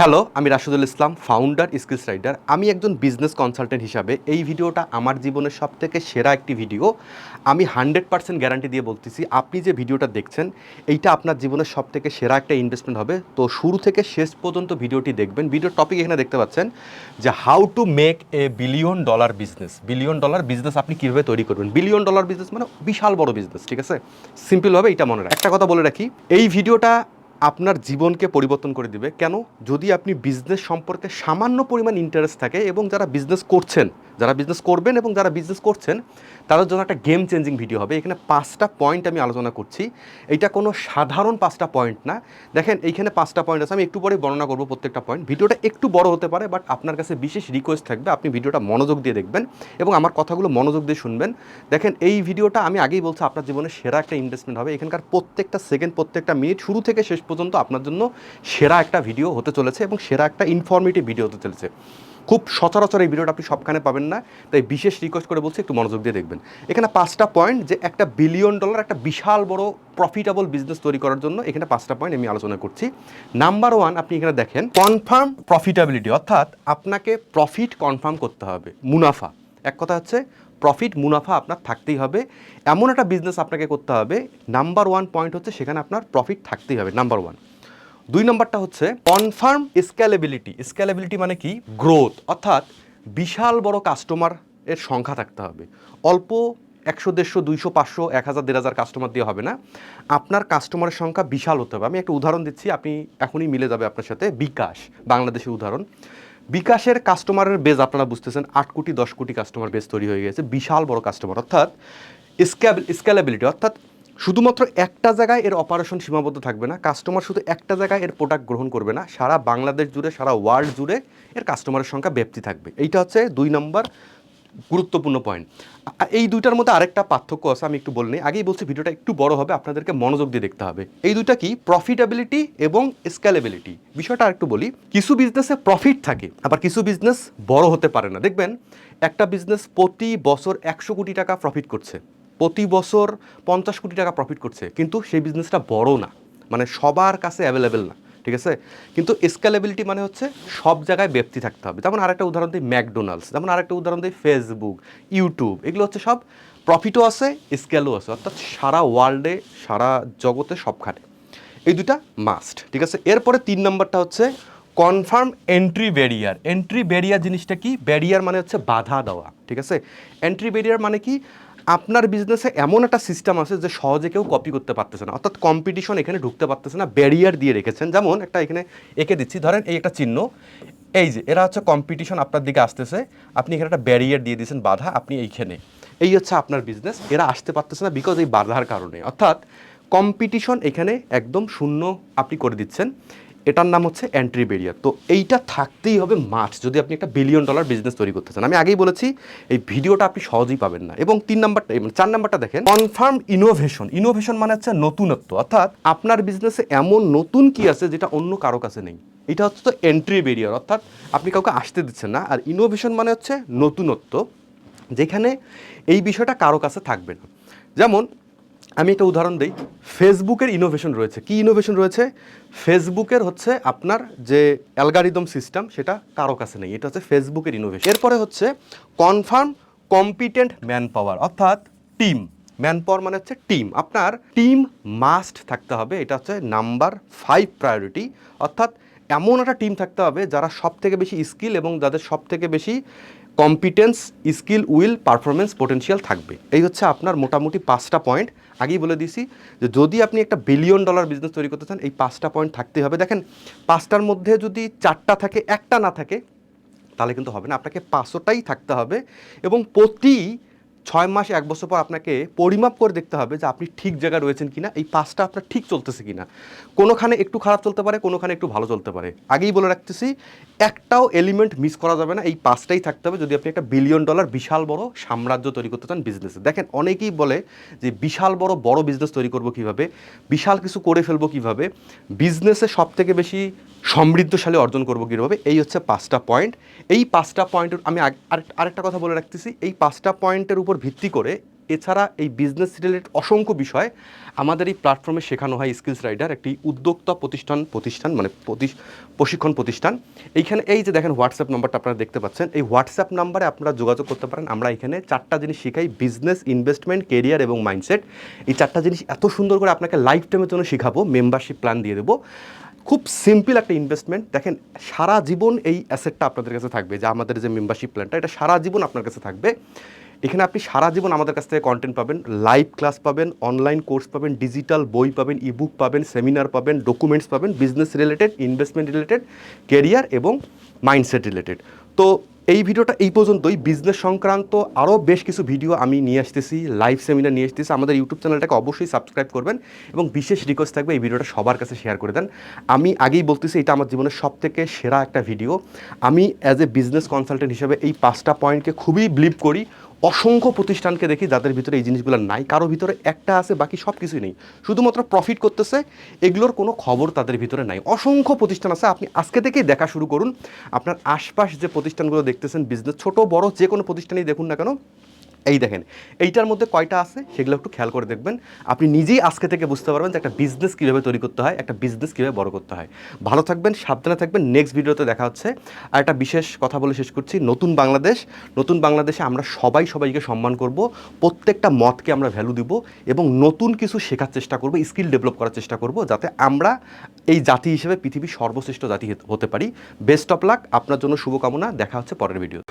Hello, আমি Rashidul Islam founder skills rider আমি একজন বিজনেস কনসালটেন্ট হিসাবে এই ভিডিওটা আমার জীবনের সব থেকে সেরা একটি ভিডিও আমি হান্ড্রেড পার্সেন্ট গ্যারান্টি দিয়ে বলতেছি, আপনি যে ভিডিওটা দেখছেন, এইটা আপনার জীবনের সব থেকে সেরা একটা ইনভেস্টমেন্ট হবে। তো শুরু থেকে শেষ পর্যন্ত ভিডিওটি দেখবেন। ভিডিওর টপিক এখানে দেখতে পাচ্ছেন যে how to make a billion dollar business billion dollar business আপনি কীভাবে তৈরি করবেন? বিলিয়ন ডলার বিজনেস মানে বিশাল বড় বিজনেস ঠিক আছে? সিম্পলভাবে এটা মনে রাখ একটা কথা বলে রাখি, এই ভিডিওটা আপনার জীবনকে পরিবর্তন করে দিবে। কেন? যদি আপনি বিজনেস সম্পর্কে সামান্য পরিমাণ ইন্টারেস্ট থাকে এবং যারা বিজনেস করছেন যারা বিজনেস করবেন এবং যারা বিজনেস করছেন, তাদের জন্য একটা গেম চেঞ্জিং ভিডিও হবে। এখানে পাঁচটা পয়েন্ট আমি আলোচনা করছি। এটা কোনো সাধারণ পাঁচটা পয়েন্ট না। দেখেন, এইখানে পাঁচটা পয়েন্ট আছে। আমি একটু পরে বর্ণনা করব প্রত্যেকটা পয়েন্ট ভিডিওটা একটু বড় হতে পারে বাট আপনার কাছে বিশেষ রিকোয়েস্ট থাকবে। আপনি ভিডিওটা মনোযোগ দিয়ে দেখবেন এবং আমার কথাগুলো মনোযোগ দিয়ে শুনবেন। দেখেন, এই ভিডিওটা আমি আগেই বলছি, আপনার জীবনে সেরা একটা ইনভেস্টমেন্ট হবে। এখানকার প্রত্যেকটা সেকেন্ড প্রত্যেকটা মিনিট শুরু থেকে শেষ পর্যন্ত আপনার জন্য সেরা একটা ভিডিও হতে চলেছে এবং সেরা একটা ইনফরমেটিভ ভিডিও হতে চলেছে। খুব সচরাচর এই ভিডিওটা আপনি সবখানে পাবেন না, তাই বিশেষ রিকোয়েস্ট করে বলছি একটু মনোযোগ দিয়ে দেখবেন। এখানে পাঁচটা পয়েন্ট যে একটা বিলিয়ন ডলার একটা বিশাল বড় প্রফিটেবল বিজনেস তৈরি করার জন্য এখানে পাঁচটা পয়েন্ট আমি আলোচনা করছি। নাম্বার ওয়ান আপনি এখানে দেখেন কনফার্ম প্রফিটেবিলিটি অর্থাৎ আপনাকে প্রফিট কনফার্ম করতে হবে, মুনাফা। এক কথা হচ্ছে প্রফিট মুনাফা আপনার থাকতেই হবে। এমন একটা বিজনেস আপনাকে করতে হবে নাম্বার ওয়ান পয়েন্ট হচ্ছে সেখানে আপনার প্রফিট থাকতেই হবে নাম্বার ওয়ান দুই নম্বরটা হচ্ছে কনফার্ম স্কেলেবিলিটি স্কেলেবিলিটি মানে কি? গ্রোথ অর্থাৎ বিশাল বড় কাস্টমার এর সংখ্যা থাকতে হবে। অল্প একশো, দেড়শো, দুইশো, পাঁচশো, এক হাজার, দেড় হাজার কাস্টমার দিয়ে হবে না। আপনার কাস্টমারের সংখ্যা বিশাল হতে হবে। আমি একটা উদাহরণ দিচ্ছি, আপনি এখনই মিলে যাবে আপনার সাথে বিকাশ, বাংলাদেশের উদাহরণ। বিকাশের কাস্টমারের বেজ আপনারা বুঝতেছেন, আট কোটি, দশ কোটি কাস্টমার বেজ তৈরি হয়ে গেছে, বিশাল বড় কাস্টমার অর্থাৎ স্কেলেবিলিটি অর্থাৎ শুধুমাত্র একটা জায়গায় এর অপারেশন সীমাবদ্ধ থাকবে না কাস্টমার শুধু একটা জায়গায় এর প্রোডাক্ট গ্রহণ করবে না, সারা বাংলাদেশ জুড়ে, সারা ওয়ার্ল্ড জুড়ে এর কাস্টমারের সংখ্যা ব্যাপ্তি থাকবে। এইটা হচ্ছে দুই নম্বর গুরুত্বপূর্ণ পয়েন্ট এই দুইটার মধ্যে আরেকটা পার্থক্য আছে, আমি একটু বলিনি আগেই বলছি ভিডিওটা একটু বড় হবে, আপনাদেরকে মনোযোগ দিয়ে দেখতে হবে। এই দুইটা কি? প্রফিটেবিলিটি এবং স্কেলেবিলিটি বিষয়টা একটু বলি, কিছু বিজনেসে প্রফিট থাকে, আবার কিছু বিজনেস বড় হতে পারে না। দেখবেন, একটা বিজনেস প্রতি বছর একশো কোটি টাকা প্রফিট করছে। প্রতি বছর পঞ্চাশ কোটি টাকা প্রফিট করছে। কিন্তু সেই বিজনেসটা বড় না। মানে সবার কাছে অ্যাভেলেবেল না। ঠিক আছে? কিন্তু স্কেলেবিলিটি মানে হচ্ছে সব জায়গায় ব্যক্তি থাকতে হবে। যেমন আরেকটা উদাহরণ দিই, ম্যাকডোনাল্ডস। যেমন আরেকটা উদাহরণ দিই ফেসবুক ইউটিউব এগুলো হচ্ছে সব প্রফিটও আছে স্কেলও আছে। অর্থাৎ সারা ওয়ার্ল্ডে সারা জগতে সবখানে এই দুটা মাস্ট ঠিক আছে? এরপরে তিন নম্বরটা হচ্ছে confirm entry barrier entry barrier জিনিসটা কি? ব্যারিয়ার মানে হচ্ছে বাধা দেওয়া। ঠিক আছে? এন্ট্রি ব্যারিয়ার মানে কি? আপনার বিজনেসে এমন একটা সিস্টেম আছে যে সহজে কেউ কপি করতে পারতেছে না। অর্থাৎ কম্পিটিশন এখানে ঢুকতে পারতেছে না ব্যারিয়ার দিয়ে রেখেছেন। যেমন একটা এখানে এঁকে দিচ্ছি, ধরেন এই একটা চিহ্ন। এই যে, এরা হচ্ছে কম্পিটিশন আপনার দিকে আসতেছে, আপনি এখানে একটা ব্যারিয়ার দিয়ে দিয়েছেন বাধা, আপনি এইখানে। এই হচ্ছে আপনার বিজনেস এরা আসতে পারতেছে না বিকজ এই বাধার কারণে। অর্থাৎ কম্পিটিশন এখানে একদম শূন্য আপনি করে দিচ্ছেন। এটার নাম হচ্ছে এন্ট্রি ব্যারিয়ার তো এইটা থাকতেই হবে মাছ যদি আপনি একটা বিলিয়ন ডলার বিজনেস তৈরি করতে চান। আমি আগেই বলেছি, এই ভিডিওটা আপনি সহজেই পাবেন না। এবং তিন নাম্বারটা মানে চার নাম্বারটা দেখেন কনফার্ম ইনোভেশন ইনোভেশন মানে হচ্ছে নতুনত্ব। অর্থাৎ আপনার বিজনেসে এমন নতুন কি আছে যেটা অন্য কারও কাছে নেই। এটা হচ্ছে তো এন্ট্রি ব্যারিয়ার অর্থাৎ আপনি কাউকে আসতে দিচ্ছেন না। আর ইনোভেশন মানে হচ্ছে নতুনত্ব, যেখানে এই বিষয়টা কারও কাছে থাকবে না। যেমন আমি একটা উদাহরণ দিই। ফেসবুকের ইনোভেশন রয়েছে। কি ইনোভেশন রয়েছে? ফেসবুকের হচ্ছে আপনার যে অ্যালগারিদম সিস্টেম সেটা কারও কাছে নেই। এটা হচ্ছে ফেসবুকের ইনোভেশন এরপরে হচ্ছে কনফার্ম কম্পিটেন্ট ম্যান পাওয়ার অর্থাৎ টিম ম্যান পাওয়ার মানে হচ্ছে টিম আপনার টিম মাস্ট থাকতে হবে। এটা হচ্ছে নাম্বার ফাইভ প্রায়োরিটি অর্থাৎ এমন একটা টিম থাকতে হবে যারা সব থেকে বেশি স্কিল এবং যাদের সব থেকে বেশি competence skill will performance potential থাকবে। এই হচ্ছে আপনার মোটামুটি পাঁচটা পয়েন্ট আগেই বলে দিছি যে যদি আপনি একটা বিলিয়ন ডলার বিজনেস তৈরি করতে চান, এই পাঁচটা পয়েন্ট থাকতে হবে। দেখেন, পাঁচটার মধ্যে যদি চারটা থাকে, একটা না থাকে, তাহলে কিন্তু হবে না। আপনাকে পাঁচশোটাই থাকতে হবে এবং প্রতি ছয় মাস, এক বছর পর আপনাকে পরিমাপ করে দেখতে হবে যে আপনি ঠিক জায়গায় রয়েছেন কিনা, এই পাঁচটা আপনার ঠিক চলতেছে কিনা। কোনোখানে একটু খারাপ চলতে পারে, কোনোখানে একটু ভালো চলতে পারে। আগেই বলে রাখতেছি, একটাও এলিমেন্ট মিস করা যাবে না, এই পাঁচটাই থাকতে হবে। যদি আপনি একটা বিলিয়ন ডলার বিশাল বড় সাম্রাজ্য তৈরি করতে চান বিজনেসে দেখেন, অনেকেই বলে যে বিশাল বড় বড় বিজনেস তৈরি করব কীভাবে? বিশাল কিছু করে ফেলব কীভাবে? বিজনেসে সব থেকে বেশি সমৃদ্ধশালী অর্জন করব কীভাবে? এই হচ্ছে পাঁচটা পয়েন্ট এই পাঁচটা পয়েন্টের আমি আরেক- আরেকটা কথা বলে রাখতেছি, এই পাঁচটা পয়েন্টের উপর ভিত্তি করে এছাড়া এই বিজনেস রিলেটেড অসংখ্য বিষয় আমাদের এই প্ল্যাটফর্মে শেখানো হয় স্কিলস রাইডার একটি উদ্যোক্তা প্রতিষ্ঠান প্রতিষ্ঠান মানে প্রশিক্ষণ প্রতিষ্ঠান। এইখানে এই যে দেখেন হোয়াটসঅ্যাপ নাম্বারটা আপনারা দেখতে পাচ্ছেন, এই হোয়াটসঅ্যাপ নাম্বারে আপনারা যোগাযোগ করতে পারেন। আমরা এখানে চারটা জিনিস শিখাই বিজনেস ইনভেস্টমেন্ট কেরিয়ার এবং মাইন্ডসেট এই চারটা জিনিস এত সুন্দর করে আপনাকে লাইফ টাইমের জন্য শেখাবো মেম্বারশিপ প্ল্যান দিয়ে দেবো। খুব সিম্পল একটা ইনভেস্টমেন্ট দেখেন, সারা জীবন এই অ্যাসেটটা আপনাদের কাছে থাকবে, যে আমাদের যে মেম্বারশিপ প্ল্যানটা এটা সারা জীবন আপনার কাছে থাকবে। এখানে আপনি সারা জীবন আমাদের কাছ থেকে কন্টেন্ট পাবেন লাইভ ক্লাস পাবেন অনলাইন কোর্স পাবেন ডিজিটাল বই পাবেন ইবুক পাবেন সেমিনার পাবেন ডকুমেন্টস পাবেন business related investment related career এবং মাইন্ডসেট রিলেটেড তো এই ভিডিওটা এই পর্যন্তই। বিজনেস সংক্রান্ত আরও বেশ কিছু ভিডিও আমি নিয়ে আসতেছি লাইভ সেমিনার নিয়ে আসতেছি। আমাদের ইউটিউব চ্যানেলটাকে অবশ্যই সাবস্ক্রাইব করবেন এবং বিশেষ রিকোয়েস্ট থাকবে এই ভিডিওটা সবার কাছে শেয়ার করে দেন। আমি আগেই বলতেছি, এটা আমার জীবনের সব থেকে সেরা একটা ভিডিও আমি অ্যাজ এ বিজনেস কনসালটেন্ট হিসেবে এই পাঁচটা পয়েন্টকে খুবই বিলিভ করি। অসংখ্য প্রতিষ্ঠানকে দেখি যাদের ভিতরে এই জিনিসগুলো নাই, কারও ভিতরে একটা আছে, বাকি সব কিছুই নেই। শুধুমাত্র প্রফিট করতেছে, এগুলোর কোনো খবর তাদের ভিতরে নাই। অসংখ্য প্রতিষ্ঠান আছে, আপনি আজকে থেকেই দেখা শুরু করুন। আপনার আশপাশ যে প্রতিষ্ঠানগুলো দেখতেছেন বিজনেস ছোট, বড় যে কোনো প্রতিষ্ঠানেই দেখুন না কেন এই দেখেন, এইটার মধ্যে কয়টা আছে সেগুলো একটু খেয়াল করে দেখবেন। আপনি নিজেই আজকে থেকে বুঝতে পারবেন যে একটা বিজনেস কীভাবে তৈরি করতে হয়, একটা বিজনেস কীভাবে বড় করতে হয়। ভালো থাকবেন, সাবধানে থাকবেন। নেক্সট ভিডিওতে দেখা হচ্ছে। আর একটা বিশেষ কথা বলে শেষ করছি, নতুন বাংলাদেশ, নতুন বাংলাদেশে আমরা সবাই সবাইকে সম্মান করব, প্রত্যেকটা মতকে আমরা ভ্যালু দিব এবং নতুন কিছু শেখার চেষ্টা করব স্কিল ডেভেলপ করার চেষ্টা করব যাতে আমরা এই জাতি হিসেবে পৃথিবীর সর্বশ্রেষ্ঠ জাতি হতে পারি। বেস্ট অফ লাক আপনার জন্য শুভকামনা, দেখা হচ্ছে পরের ভিডিও